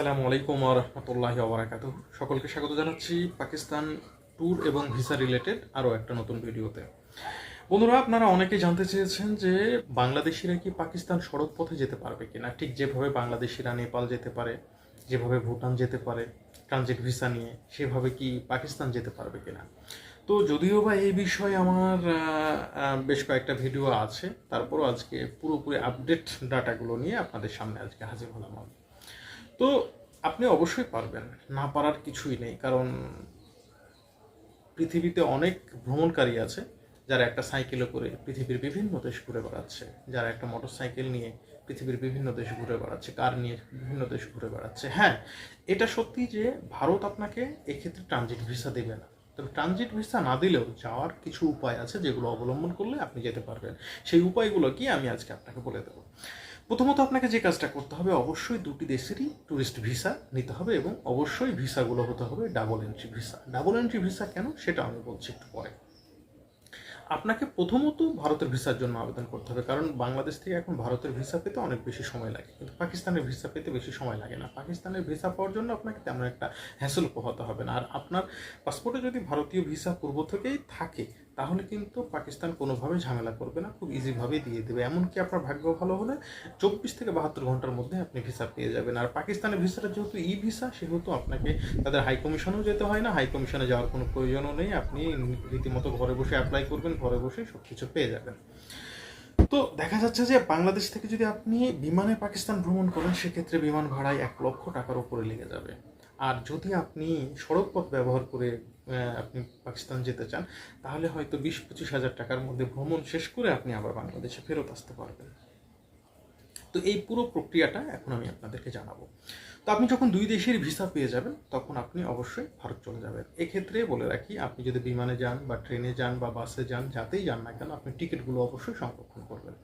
আসসালামু আলাইকুম রহমতুল্লাহ ওবরাকাত সকলকে স্বাগত জানাচ্ছি পাকিস্তান ট্যুর এবং ভিসা রিলেটেড আরও একটা নতুন ভিডিওতে। বন্ধুরা, আপনারা অনেকে জানতে চেয়েছেন যে বাংলাদেশিরা কি পাকিস্তান সড়ক পথে যেতে পারবে কিনা? ঠিক যেভাবে বাংলাদেশিরা নেপাল যেতে পারে, যেভাবে ভুটান যেতে পারে, ট্রানজিট ভিসা নিয়ে, সেভাবে কি পাকিস্তান যেতে পারবে কিনা? তো যদিও বা এই বিষয়ে আমার বেশ কয়েকটা ভিডিও আছে, তারপরও আজকে পুরোপুরি আপডেট ডাটাগুলো নিয়ে আপনাদের সামনে আজকে হাজির হলাম আমি। তো আপনি অবশ্যই পারবেন। না পারার কিছুই নেই, কারণ পৃথিবীতে অনেক ভ্রমণকারী আছে, যারা একটা সাইকেলে করে পৃথিবীর বিভিন্ন দেশ ঘুরে বেড়াচ্ছে, যারা একটা মোটর সাইকেল নিয়ে পৃথিবীর বিভিন্ন দেশ ঘুরে বেড়াচ্ছে, কার নিয়ে বিভিন্ন দেশ ঘুরে বেড়াচ্ছে। হ্যাঁ এটা সত্যি যে ভারত আপনাকে এক্ষেত্রে ট্রানজিট ভিসা দেবে না। তবে ট্রানজিট ভিসা না দিলেও যাওয়ার কিছু উপায় আছে যেগুলো অবলম্বন করলে আপনি যেতে পারবেন। সেই উপায়গুলো কি আমি আজকে আপনাকে বলে দেবো। প্রথমত আপনাকে যে কাজটা করতে হবে, অবশ্যই দুটি দেশেরই ট্যুরিস্ট ভিসা নিতে হবে এবং অবশ্যই ভিসাগুলো হতে হবে double entry visa double entry visa কেন? সেটা আমি বলছি একটু পরে। আপনাকে প্রথমত ভারতের ভিসার জন্য আবেদন করতে হবে, কারণ বাংলাদেশ থেকে এখন ভারতের ভিসা পেতে অনেক বেশি সময় লাগে। কিন্তু পাকিস্তানের ভিসা পেতে বেশি সময় লাগে না। পাকিস্তানের ভিসা পাওয়ার জন্য আপনাকে তেমন একটা হ্যাসেল পোহাতে হবে না। আর আপনার পাসপোর্টে যদি ভারতীয় ভিসা পূর্ব থেকেই থাকে তাহলে কিন্তু পাকিস্তান কোনোভাবে ঝামেলা করবে না, খুব ইজিভাবে দিয়ে দেবে। এমনকি আপনার ভাগ্য ভালো হলে চব্বিশ থেকে বাহাত্তর ঘণ্টার মধ্যে আপনি ভিসা পেয়ে যাবেন। আর পাকিস্তানের ভিসাটা যেহেতু ই ভিসা সেহেতু আপনাকে তাদের হাই কমিশনেও যেতে হয় না। হাই কমিশনে যাওয়ার কোনো প্রয়োজনও নেই। আপনি রীতিমতো ঘরে বসে অ্যাপ্লাই করবেন, ঘরে বসে সব কিছু পেয়ে যাবেন। তো দেখা যাচ্ছে যে বাংলাদেশ থেকে যদি আপনি বিমানে পাকিস্তান ভ্রমণ করেন, সেক্ষেত্রে বিমান ভাড়ায় এক লক্ষ টাকার উপরে লেগে যাবে। আর যদি আপনি সড়ক পথ ব্যবহার করে আপনি পাকিস্তান যেতে চান, তাহলে হয়তো বিশ পঁচিশ হাজার টাকার মধ্যে ভ্রমণ শেষ করে আপনি আবার বাংলাদেশে ফেরত আসতে পারবেন। তো এই পুরো প্রক্রিয়াটা এখন আমি আপনাদেরকে জানাব। তো আপনি যখন দুই দেশের ভিসা পেয়ে যাবেন, তখন আপনি অবশ্যই ভারত চলে যাবেন। এক্ষেত্রে বলে রাখি, আপনি যদি বিমানে যান বা ট্রেনে যান বা বাসে যান, যাতেই যান না কেন, আপনি টিকিটগুলো অবশ্যই সংরক্ষণ করবেন।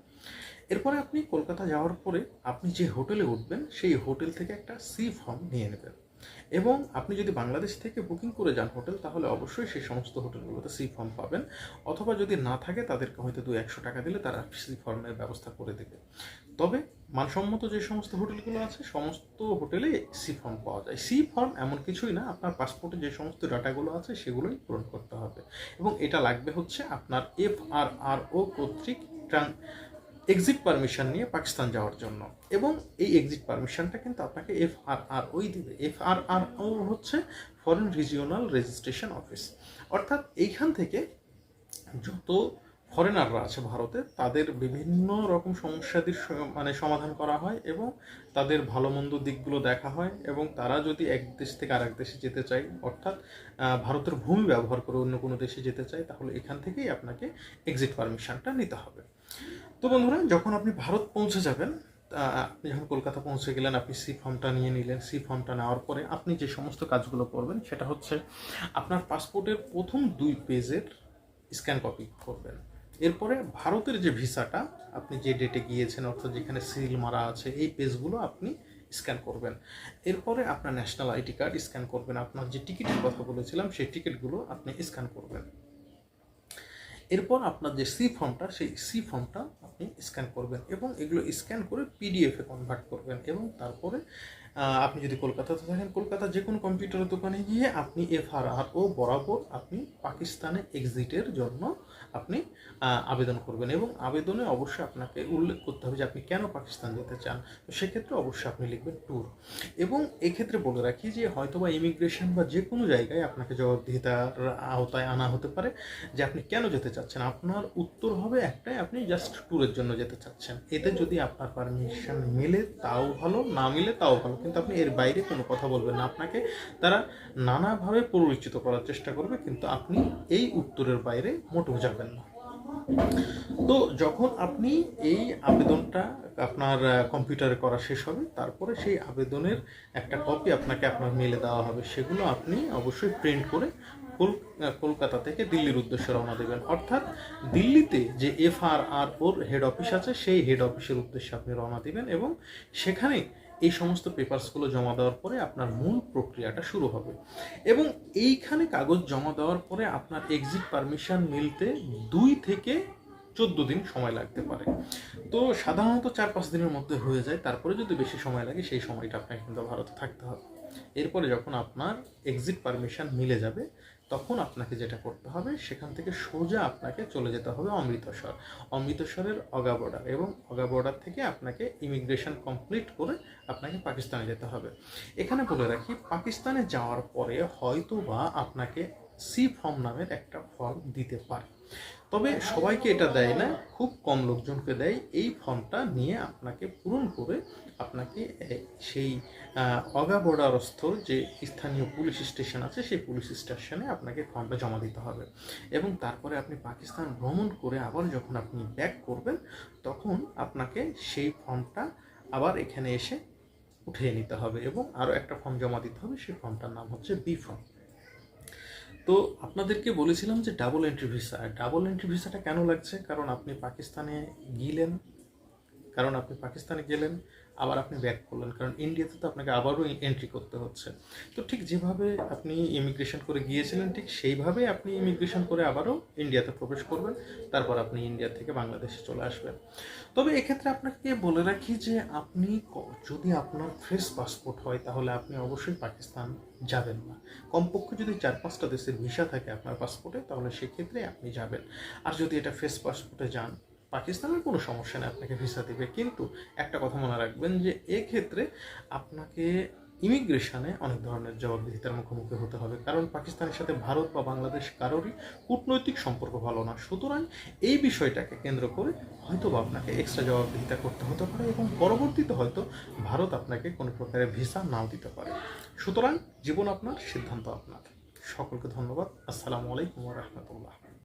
এরপরে আপনি কলকাতা যাওয়ার পরে আপনি যে হোটেলে উঠবেন, সেই হোটেল থেকে একটা সি ফর্ম নিয়ে নেবেন। এবং আপনি যদি বাংলাদেশ থেকে বুকিং করে যান হোটেল তাহলে অবশ্যই সেই সমস্ত হোটেলগুলোতে সি ফর্ম পাবেন। অথবা যদি না থাকে, তাদেরকে হয়তো দু একশো টাকা দিলে তারা সি ফর্মের ব্যবস্থা করে দেবে। তবে মানসম্মত যে সমস্ত হোটেলগুলো আছে, সমস্ত হোটেলে সি ফর্ম পাওয়া যায়। সি ফর্ম এমন কিছুই না, আপনার পাসপোর্টে যে সমস্ত ডাটাগুলো আছে, সেগুলোই পূরণ করতে হবে। এবং এটা লাগবে হচ্ছে আপনার এফ আর আর ও কর্তৃক ট্রান এক্সিট পারমিশন নিয়ে পাকিস্তান যাওয়ার জন্য। এবং এই এক্সিট পারমিশনটা কিন্তু আপনাকে এফ আর আর ওই দিবে এফ আর আর ও হচ্ছে ফরেন রিজিওনাল রেজিস্ট্রেশন অফিস অর্থাৎ এইখান থেকে যত ফরেনাররা আছে ভারতে, তাদের বিভিন্ন রকম সমস্যাদির মানে সমাধান করা হয় এবং তাদের ভালো মন্দ দিকগুলো দেখা হয় এবং তারা যদি এক দেশ থেকে আরেক দেশে যেতে চায়, অর্থাৎ ভারতের ভূমি ব্যবহার করে অন্য কোনো দেশে যেতে চায়, তাহলে এখান থেকেই আপনাকে এক্সিট পারমিশনটা নিতে হবে। তো বন্ধুরা, যখন আপনি ভারত পৌঁছে যাবেন আপনি যখন কলকাতা পৌঁছে গেলেন, আপনি সি ফর্মটা নিয়ে নিলেন, সি ফর্মটা নেওয়ার পরে আপনি যে সমস্ত কাজগুলো করবেন, সেটা হচ্ছে আপনার পাসপোর্টের প্রথম দুই পেজের স্ক্যান কপি করবেন। এরপরে ভারতের যে ভিসাটা, আপনি যে ডেটে গিয়েছেন, অর্থাৎ যেখানে সিল মারা আছে, এই পেজগুলো আপনি স্ক্যান করবেন। এরপরে আপনার ন্যাশনাল আইডি কার্ড স্ক্যান করবেন। আপনার যে টিকিটের কথা বলেছিলাম, সেই টিকিটগুলো আপনি স্ক্যান করবেন। এরপর আপনার যে সি ফর্মটা সেই সি ফর্মটা আপনি স্ক্যান করবেন এবং এগুলো স্ক্যান করে পিডিএফে কনভার্ট করবেন এবং তারপরে আপনি যদি কলকাতাতে থাকেন, কলকাতার যে কোনো কম্পিউটারের দোকানে গিয়ে আপনি এফআরআর ও বরাবর আপনি পাকিস্তানে এক্সিটের জন্য আপনি আবেদন করবেন এবং আবেদনে অবশ্যই আপনাকে উল্লেখ করতে হবে যে আপনি কেন পাকিস্তান যেতে চান। তো সেক্ষেত্রে অবশ্যই আপনি লিখবেন ট্যুর এবং এক্ষেত্রে বলে রাখি যে হয়তো বা ইমিগ্রেশন বা যে কোনো জায়গায় আপনাকে জবাবদিহিতার আওতায় আনা হতে পারে যে আপনি কেন যেতে চাচ্ছেন। আপনার উত্তর হবে একটাই, আপনি জাস্ট ট্যুরের জন্য যেতে চাচ্ছেন। এতে যদি আপনার পারমিশন মেলে, তাও ভালো, না মিলে, তাও ভালো। কিন্তু আপনি এর বাইরে কোনো কথা বলবেন না। আপনাকে তারা নানাভাবে পরিচিত করার চেষ্টা করবে, কিন্তু আপনি এই উত্তরের বাইরে মোটেও যাবেন না। তো যখন আপনি এই আবেদনটা আপনার কম্পিউটারে করা শেষ হবে, তারপরে সেই আবেদনের একটা কপি আপনাকে আপনার মেলে দেওয়া হবে। সেগুলো আপনি অবশ্যই প্রিন্ট করে কলকাতা থেকে দিল্লির উদ্দেশ্যে রওনা দেবেন। অর্থাৎ দিল্লিতে যে F R R O head office আছে, সেই হেড অফিসের উদ্দেশ্যে আপনি রওনা দিবেন এবং সেখানে এই সমস্ত পেপারসগুলো জমা দেওয়ার পরে আপনার মূল প্রক্রিয়াটা শুরু হবে। এবং এইখানে কাগজ জমা দেওয়ার পরে আপনার এক্সিট পারমিশন মিলতে দুই থেকে চোদ্দ দিন সময় লাগতে পারে। তো সাধারণত চার পাঁচ দিনের মধ্যে হয়ে যায়, তারপরে যদি বেশি সময় লাগে সেই সময়টা আপনাকে কিন্তু ভারতে থাকতে হবে। এরপরে যখন আপনার এক্সিট পারমিশন মিলে যাবে তখন আপনাকে যেটা করতে হবে, সেখান থেকে সোজা আপনাকে চলে যেতে হবে অমৃতসর। অমৃতসরের অগা বর্ডার এবং অগা বর্ডার থেকে আপনাকে ইমিগ্রেশন কমপ্লিট করে আপনাকে পাকিস্তানে যেতে হবে। এখানে বলে রাখি পাকিস্তানে যাওয়ার পরে হয়তো বা আপনাকে সি ফর্ম নামের একটা ফর্ম দিতে পারে। তবে সবাইকে এটা দেয় না, খুব কম লোকজনকে দেয়। এই ফর্মটা নিয়ে আপনাকে পূরণ করে আপনাকে সেই অগা বর্ডারস্থ যে স্থানীয় পুলিশ স্টেশন আছে, সেই পুলিশ স্টেশনে আপনাকে ফর্মটা জমা দিতে হবে। এবং তারপরে আপনি পাকিস্তান ভ্রমণ করে আবার যখন আপনি ব্যাক করবেন, তখন আপনাকে সেই ফর্মটা আবার এখানে এসে উঠিয়ে নিতে হবে এবং আরও একটা ফর্ম জমা দিতে হবে। সেই ফর্মটার নাম হচ্ছে বি ফর্ম তো আপনাদেরকে বলেছিলাম যে double entry visa double entry ভিসাটা কেন লাগছে? কারণ আপনি পাকিস্তানে গেলেন, কারণ আপনি পাকিস্তানে গেলেন আবার আপনি ব্যাক করলেন। কারণ ইন্ডিয়াতে তো আপনাকে আবারও এন্ট্রি করতে হচ্ছে। তো ঠিক যেভাবে আপনি ইমিগ্রেশন করে গিয়েছিলেন, ঠিক সেইভাবে আপনি ইমিগ্রেশন করে আবারও ইন্ডিয়াতে প্রবেশ করবেন। তারপর আপনি ইন্ডিয়া থেকে বাংলাদেশে চলে আসবেন। তবে এক্ষেত্রে আপনাকে বলে রাখি যে আপনি যদি আপনার ফ্রেশ পাসপোর্ট হয়, তাহলে আপনি অবশ্যই পাকিস্তান যাবেন না। কমপক্ষে যদি চার পাঁচটা দেশের ভিসা থাকে আপনার পাসপোর্টে তাহলে সেক্ষেত্রে আপনি যাবেন। আর যদি এটা ফ্রেশ পাসপোর্টে যান পাকিস্তানের কোনো সমস্যা নেই আপনাকে ভিসা দিবে। কিন্তু একটা কথা মনে রাখবেন যে এক্ষেত্রে আপনাকে ইমিগ্রেশনে অনেক ধরনের জবাবদিহিতার মুখোমুখি হতে হবে। কারণ পাকিস্তানের সাথে ভারত বা বাংলাদেশ কারোরই কূটনৈতিক সম্পর্ক ভালো না। সুতরাং এই বিষয়টাকে কেন্দ্র করে হয়তো বা আপনাকে এক্সট্রা জবাবদিহিতা করতে হতে পারে এবং পরবর্তীতে হয়তো ভারত আপনাকে কোনো প্রকারের ভিসা নাও দিতে পারে। সুতরাং জীবন আপনার, সিদ্ধান্ত আপনার। সকলকে ধন্যবাদ। আসসালামু আলাইকুম রহমতুল্লাহ।